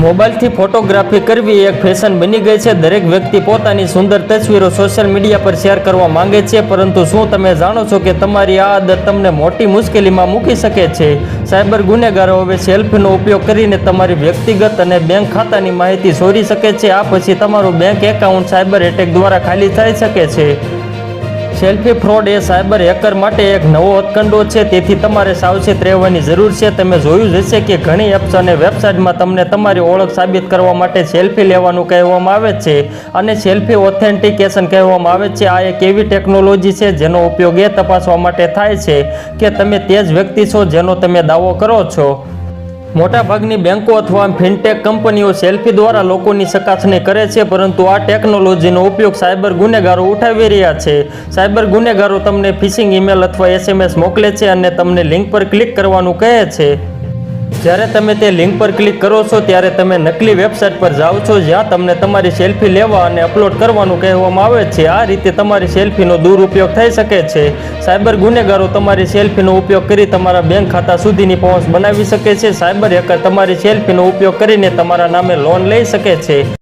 મોબાઈલથી ફોટોગ્રાફી કરવી એક ફેશન બની ગઈ છે. દરેક વ્યક્તિ પોતાની સુંદર તસવીરો સોશિયલ મીડિયા પર શેર કરવા માંગે છે, પરંતુ શું તમે જાણો છો કે તમારી આ આદત તમને મોટી મુશ્કેલીમાં મૂકી શકે છે? સાયબર ગુનેગારો હવે સેલ્ફીનો ઉપયોગ કરીને તમારી વ્યક્તિગત અને બેંક ખાતાની માહિતી ચોરી શકે છે, આ પછી તમારું બેંક એકાઉન્ટ સાયબર એટેક દ્વારા ખાલી થઈ શકે છે. સેલ્ફી ફ્રોડ એ સાયબર હેકર માટે એક નવો હથકંડો છે. તેથી તમારે સાવચેત રહેવાની જરૂર છે. તમે જોયું જ હશે કે ઘણી એપ્સ અને વેબસાઇટમાં તમને તમારી ઓળખ સાબિત કરવા માટે સેલ્ફી લેવાનું કહેવામાં આવે છે અને સેલ્ફી ઓથેન્ટિકેશન કહેવામાં આવે છે. આ એક એવી ટેકનોલોજી છે જેનો ઉપયોગ એ તપાસવા માટે થાય છે કે તમે તે જ વ્યક્તિ છો જેનો તમે દાવો કરો છો. મોટાભાગની બેંકો અથવા ફિનટેક કંપનીઓ સેલ્ફી દ્વારા લોકોની ચકાસણી કરે છે, પરંતુ આ ટેકનોલોજીનો ઉપયોગ સાયબર ગુનેગારો ઉઠાવી રહ્યા છે. સાયબર ગુનેગારો તમને ફિશિંગ ઈમેલ અથવા એસએમએસ મોકલે છે અને તમને લિંક પર ક્લિક કરવાનું કહે છે. જ્યારે તમે તે લિંક પર ક્લિક કરો છો, ત્યારે તમે નકલી વેબસાઇટ પર જાઓ છો, જ્યાં તમને તમારી સેલ્ફી લેવા અને અપલોડ કરવાનું કહેવામાં આવે છે. આ રીતે તમારી સેલ્ફીનો દુરુપયોગ થઈ શકે છે. સાયબર ગુનેગારો તમારી સેલ્ફીનો ઉપયોગ કરી તમારા બેંક ખાતા સુધીની પહોંચ બનાવી શકે છે. સાયબર હેકર તમારી સેલ્ફીનો ઉપયોગ કરીને તમારા નામે લોન લઈ શકે છે.